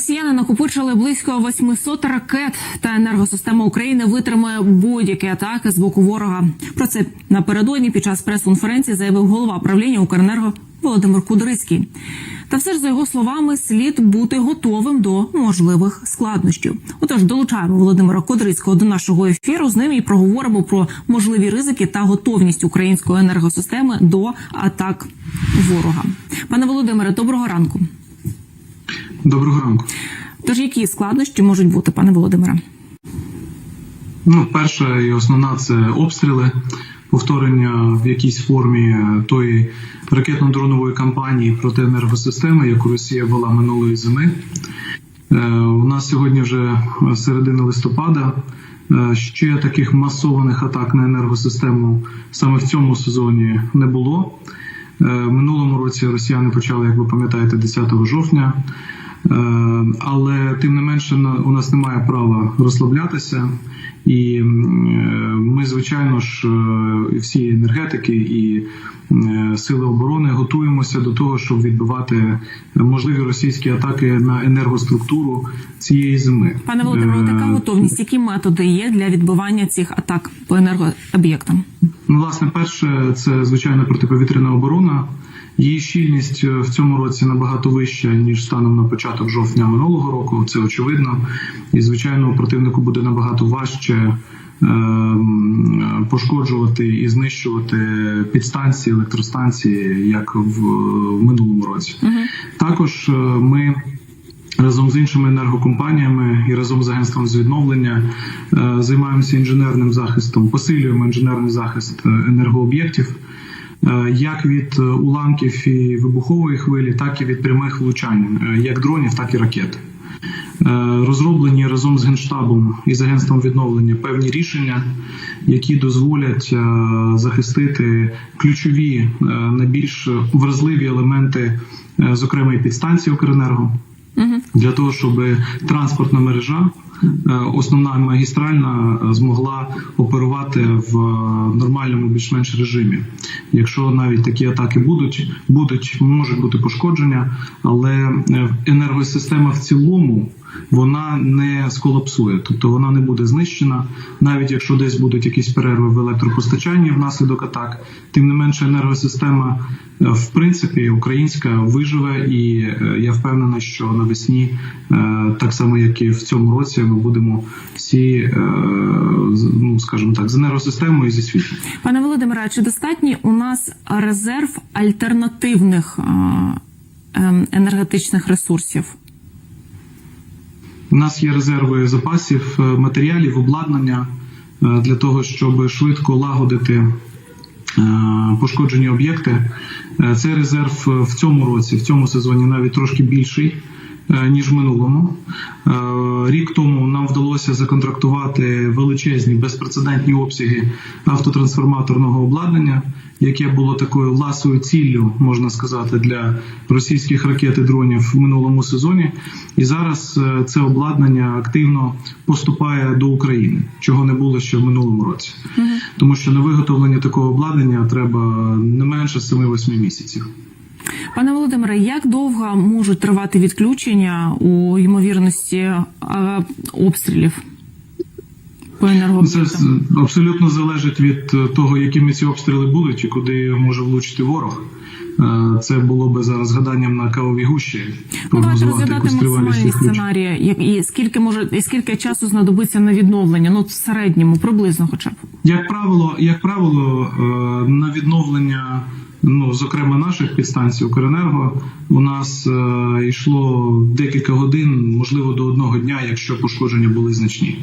Росіяни накопичили близько 800 ракет, та енергосистема України витримує будь-які атаки з боку ворога. Про це напередодні під час прес-конференції заявив голова правління Укренерго Володимир Кудрицький. Та все ж за його словами слід бути готовим до можливих складнощів. Отож, долучаємо Володимира Кудрицького до нашого ефіру. З ним і проговоримо про можливі ризики та готовність української енергосистеми до атак ворога. Пане Володимире, доброго ранку. Доброго ранку. Тож які складнощі можуть бути, пане Володимире? Ну, перша і основна це обстріли, повторення в якійсь формі тої ракетно-дронової кампанії проти енергосистеми, яку Росія вела минулої зими. Е, У нас сьогодні вже середина листопада. Е, Ще таких масованих атак на енергосистему саме в цьому сезоні не було. Е, Минулому році росіяни почали, як ви пам'ятаєте, 10 жовтня. Е, Але тим не менше у нас немає права розслаблятися, і е, ми, звичайно ж, е, всі енергетики і сили оборони готуємося до того, щоб відбивати можливі російські атаки на енергоструктуру цієї зими. Пане Володимире, яка готовність? Які методи є для відбивання цих атак по енергооб'єктам? Ну, власне, перше, це звичайно протиповітряна оборона. Її щільність е, в цьому році набагато вища ніж станом на початок жовтня минулого року. Це очевидно. І звичайно, противнику буде набагато важче е, пошкоджувати і знищувати підстанції, електростанції, як в, минулому році. Також е, ми. Разом з іншими енергокомпаніями і разом з агентством з відновлення займаємося інженерним захистом, посилюємо інженерний захист енергооб'єктів, як від е, уламків і вибухової хвилі, так і від прямих влучань, е, як дронів, так і ракет. Е, Розроблені разом з генштабом і з агентством відновлення певні рішення, які дозволять е, захистити ключові е, найбільш вразливі елементи, е, зокрема і підстанції Укренерго для того, щоб транспортна мережа, е, основна магістральна, е, змогла оперувати в е, нормальному більш-менш режимі. Якщо навіть такі атаки будуть, будуть можуть бути пошкодження, але е, енергосистема в цілому. Вона не сколапсує, тобто вона не буде знищена, навіть якщо десь будуть якісь перерви в електропостачанні внаслідок атак. Тим не менше, енергосистема е, в принципі українська виживе, і е, я впевнений, що навесні, е, так само як і в цьому році, ми будемо всі, ну скажімо так, з енергосистемою зі світом. Пане Володимире, чи достатній у нас резерв альтернативних ем, енергетичних ресурсів? У нас є резерви запасів, е, матеріалів, обладнання е, для того, щоб швидко лагодити е, пошкоджені об'єкти. Цей резерв в цьому році, в цьому сезоні навіть трошки більший. Ніж в минулому рік тому нам вдалося законтрактувати величезні безпрецедентні обсяги автотрансформаторного обладнання, яке було такою власною ціллю, можна сказати, для російських ракет і дронів в минулому сезоні. І зараз е, це обладнання активно поступає до України, чого не було ще в минулому році, тому що на виготовлення такого обладнання треба не менше 7-8 місяців. Пане Володимире, як довго можуть тривати відключення у ймовірності е, обстрілів Ну, Це абсолютно залежить від е, того, якими ці обстріли будуть і куди може влучити ворог. Е, Це було би зараз гаданням на кавовій гущі. Ну, давайте розглядати максимальні сценарії, і скільки може і скільки часу знадобиться на відновлення? Ну в середньому, приблизно, хоча б. Як правило, як правило, е, на відновлення, ну зокрема наших підстанцій Укренерго, у нас е, йшло декілька годин, можливо, до одного дня, якщо пошкодження були значні.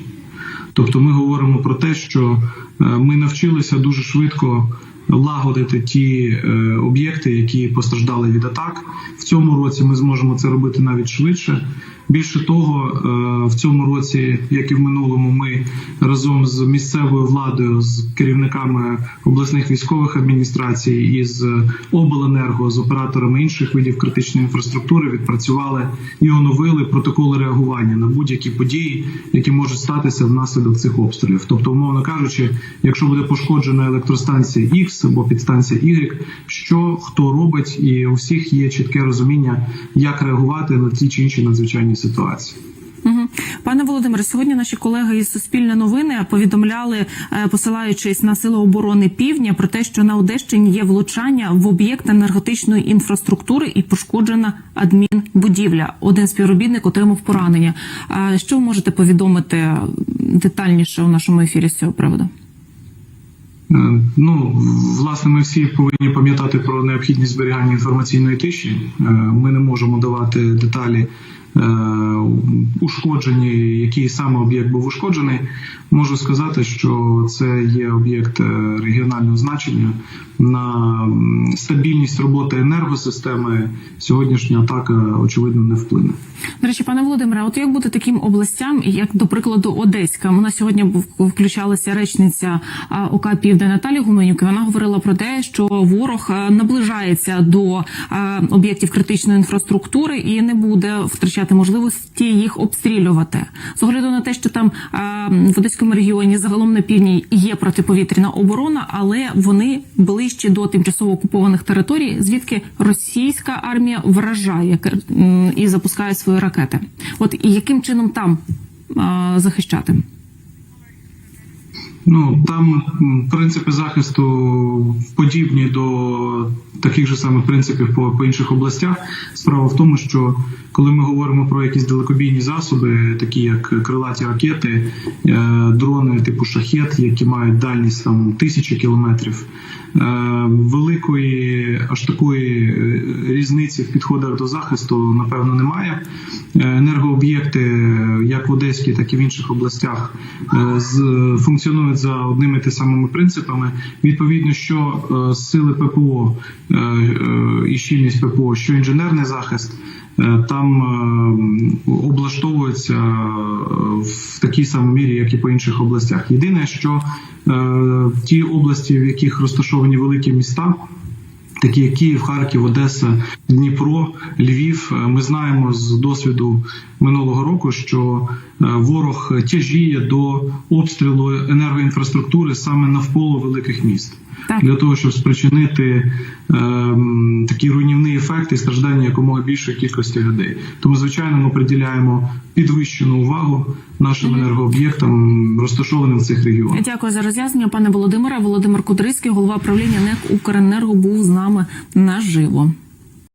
Тобто, ми говоримо про те, що е, ми навчилися дуже швидко лагодити ті е, об'єкти, які постраждали від атак. В цьому році ми зможемо це робити навіть швидше. Більше того, е, в цьому році, як і в минулому, ми разом з місцевою владою, з керівниками обласних військових адміністрацій і з обленерго, з операторами інших видів критичної інфраструктури відпрацювали і оновили протоколи реагування на будь-які події, які можуть статися внаслідок цих обстрілів. Тобто, умовно кажучи, якщо буде пошкоджена електростанція X, X або підстанція Y, що хто робить, і у всіх є чітке розуміння, як реагувати на ті чи інші надзвичайні ситуації. Пане Володимире, сьогодні наші колеги із Суспільне новини повідомляли, е, посилаючись на сили оборони Півдня, про те, що на Одещині є влучання в об'єкт енергетичної інфраструктури і пошкоджена адмінбудівля. Один співробітник отримав поранення. А Що ви можете повідомити детальніше у нашому ефірі з цього приводу? Е, Ну, власне, ми всі повинні пам'ятати про необхідність зберігання інформаційної тиші. Е, Ми не можемо давати деталі ушкоджені, який саме об'єкт був ушкоджений. Можу сказати, що це є об'єкт е, регіонального значення на стабільність роботи енергосистеми. Сьогоднішня атака очевидно не вплине. До речі, пане Володимире, от як бути таким областям, як до прикладу Одеська? Нас сьогодні включалася речниця ОК Південь Наталі Гуменюк. Вона говорила про те, що ворог наближається до об'єктів критичної інфраструктури і не буде втрачати можливості їх обстрілювати. З огляду на те, що там в Одеському регіоні загалом на півдні є протиповітряна оборона, але вони ближче до тимчасово окупованих територій, звідки російська армія вражає і запускає свої ракети. От і яким чином там захищати? Ну там принципи захисту подібні до таких же самих принципів по, по інших областях. Справа в тому, що коли ми говоримо про якісь далекобійні засоби, такі як крилаті ракети, е, дрони типу шахет, які мають дальність там тисячі кілометрів, е, великої аж такої е, різниці в підходах до захисту, напевно, немає. Е, Енергооб'єкти, е, як в Одеській, так і в інших областях, е, з- функціонують за одними і самими принципами. Відповідно, що сили ППО і щільність ППО, що інженерний захист. Там облаштовуються в такій самій мірі, як і по інших областях. Єдине, що ті області, в яких розташовані великі міста, такі як Київ, Харків, Одеса, Дніпро, Львів. Е, Ми знаємо з досвіду минулого року, що е, ворог тяжіє до обстрілу енергоінфраструктури саме навколо великих міст. Так. Для того щоб спричинити ем, такі руйнівні ефекти і страждання якомога більшої кількості людей. Тому, звичайно, ми приділяємо підвищену увагу нашим енергооб'єктам, розташованим в цих регіонах. Дякую за роз'яснення, пане Володимире. Володимир Кудрицький, голова правління НЕК Укренерго, був з нами наживо.